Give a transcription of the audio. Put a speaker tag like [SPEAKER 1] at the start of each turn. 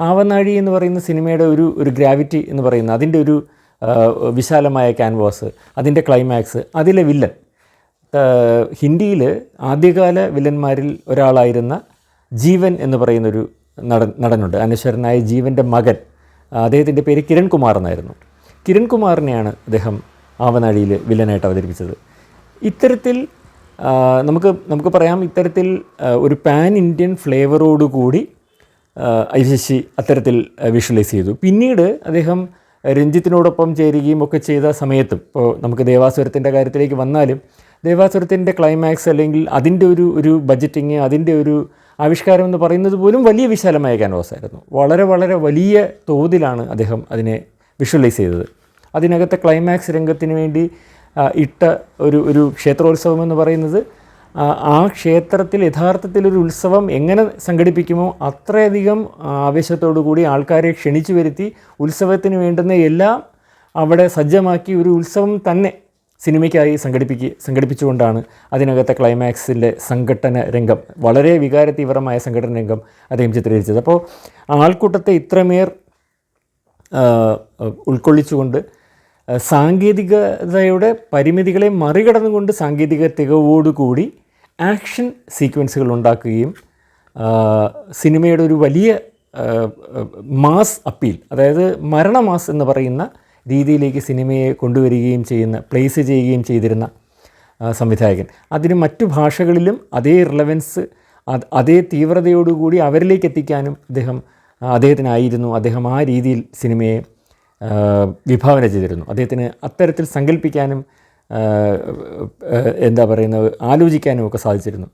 [SPEAKER 1] ആവനാഴി എന്ന് പറയുന്ന സിനിമയുടെ ഒരു ഒരു ഗ്രാവിറ്റി എന്ന് പറയുന്ന അതിന്റെ ഒരു വിശാലമായ ക്യാൻവാസ് അതിന്റെ ക്ലൈമാക്സ് അതിലെ വില്ലൻ. ഹിന്ദിയിൽ ആദ്യകാല വില്ലന്മാരിൽ ഒരാളായിരുന്ന ജീവൻ എന്ന് പറയുന്നൊരു നടൻ നടനുണ്ട്. അനശ്വരനായ ജീവന്റെ മകൻ. അദ്ദേഹത്തിന്റെ പേര് കിരൺകുമാർ എന്നായിരുന്നു. കിരൺകുമാറിനെയാണ് അദ്ദേഹം ആവനാഴിയിൽ വില്ലനായിട്ട് അവതരിപ്പിച്ചത്. ഇത്തരത്തിൽ നമുക്ക് നമുക്ക് പറയാം ഇത്തരത്തിൽ ഒരു പാൻ ഇന്ത്യൻ ഫ്ലേവറോടുകൂടി ഐ ശശി അത്തരത്തിൽ വിഷ്വലൈസ് ചെയ്തു. പിന്നീട് അദ്ദേഹം രഞ്ജിത്തിനോടൊപ്പം ചേരുകയും ഒക്കെ ചെയ്ത സമയത്തും ഇപ്പോൾ നമുക്ക് ദേവാസുരത്തിന്റെ കാര്യത്തിലേക്ക് വന്നാലും ദേവാസുരത്തിന്റെ ക്ലൈമാക്സ് അല്ലെങ്കിൽ അതിന്റെ ഒരു ഒരു ബജറ്റിങ് അതിന്റെ ഒരു ആവിഷ്കാരം എന്ന് പറയുന്നത് പോലും വലിയ വിശാലമായ ക്യാൻവാസ് ആയിരുന്നു. വളരെ വളരെ വലിയ തോതിലാണ് അദ്ദേഹം അതിനെ വിഷ്വലൈസ് ചെയ്തത്. അതിനകത്തെ ക്ലൈമാക്സ് രംഗത്തിന് വേണ്ടി ഇട്ട ഒരു ഒരു ക്ഷേത്രോത്സവം എന്ന് പറയുന്നത് ആ, ക്ഷേത്രത്തിൽ യഥാർത്ഥത്തിൽ ഒരു ഉത്സവം എങ്ങനെ സംഘടിപ്പിക്കുമോ അത്രയധികം ആവേശത്തോടു കൂടി ആൾക്കാരെ ക്ഷണിച്ചു വരുത്തി ഉത്സവത്തിന് വേണ്ടുന്ന എല്ലാം അവിടെ സജ്ജമാക്കി ഒരു ഉത്സവം തന്നെ സിനിമയ്ക്കായി സംഘടിപ്പിക്കുക സംഘടിപ്പിച്ചുകൊണ്ടാണ് അതിനകത്തെ ക്ലൈമാക്സിന്റെ സംഘടന രംഗം വളരെ വികാരതീവ്രമായ സംഘടന രംഗം അദ്ദേഹം ചിത്രീകരിച്ചത്. അപ്പോൾ ആൾക്കൂട്ടത്തെ ഇത്രമേർ ഉൾക്കൊള്ളിച്ചുകൊണ്ട് സാങ്കേതികതയുടെ പരിമിതികളെ മറികടന്നുകൊണ്ട് സാങ്കേതിക തികവോടുകൂടി ആക്ഷൻ സീക്വൻസുകൾ ഉണ്ടാക്കുകയും സിനിമയുടെ ഒരു വലിയ മാസ് അപ്പീൽ അതായത് മരണമാസ് എന്ന് പറയുന്ന രീതിയിലേക്ക് സിനിമയെ കൊണ്ടുവരികയും ചെയ്യുന്ന പ്ലേസ് ചെയ്യുകയും ചെയ്തിരുന്ന സംവിധായകൻ. അതിന് മറ്റു ഭാഷകളിലും അതേ റിലവൻസ് അത് തീവ്രതയോടുകൂടി അവരിലേക്ക് എത്തിക്കാനും അദ്ദേഹം അദ്ദേഹത്തിനായിരുന്നു അദ്ദേഹം ആ രീതിയിൽ സിനിമയെ വിഭാവന ചെയ്തിരുന്നു. അദ്ദേഹത്തിന് അത്തരത്തിൽ സങ്കല്പിക്കാനും എന്താ പറയുന്നത് ആലോചിക്കാനും ഒക്കെ സാധിച്ചിരുന്നു.